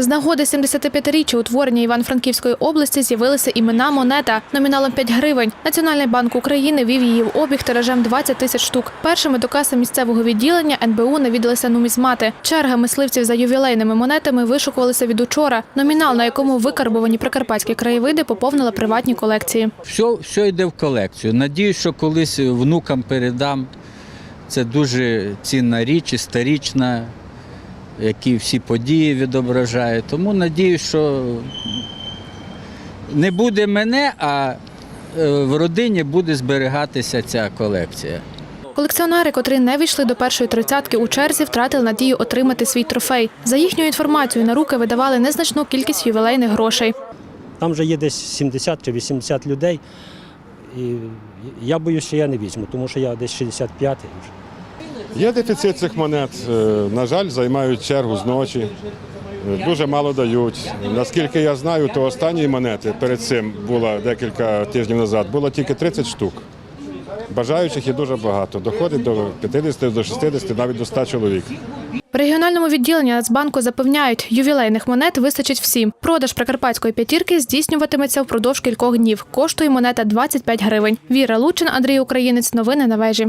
З нагоди 75-річчя утворення Івано-Франківської області з'явилися імена монета номіналом 5 гривень. Національний банк України вів її в обіг тиражем 20 тисяч штук. Першими до каси місцевого відділення НБУ навідалися нумізмати. Черга мисливців за ювілейними монетами вишукувалися від учора. Номінал, на якому викарбовані прикарпатські краєвиди, поповнила приватні колекції. Все, все йде в колекцію. Надіюсь, що колись внукам передам. Це дуже цінна річ, історична, які всі події відображає. Тому надіюсь, що не буде мене, а е, в родині буде зберігатися ця колекція. Колекціонери, котрі не війшли до першої тридцятки у черзі, втратили надію отримати свій трофей. За їхньою інформацією, на руки видавали незначну кількість ювілейних грошей. Там вже є десь 70 чи 80 людей. І я боюсь, що я не візьму, тому що я десь 65-й вже. Є дефіцит цих монет. Е, На жаль, займають чергу зночі. Е, Дуже мало дають. Наскільки я знаю, то останні монети перед цим було декілька тижнів назад, було тільки 30 штук. Бажаючих є дуже багато. Доходить до 50, до 60, навіть до 100 чоловік. В регіональному відділенні Нацбанку запевняють, ювілейних монет вистачить всім. Продаж прикарпатської п'ятірки здійснюватиметься впродовж кількох днів. Коштує монета 25 гривень. Віра Лучин, Андрій Українець. Новини на вежі.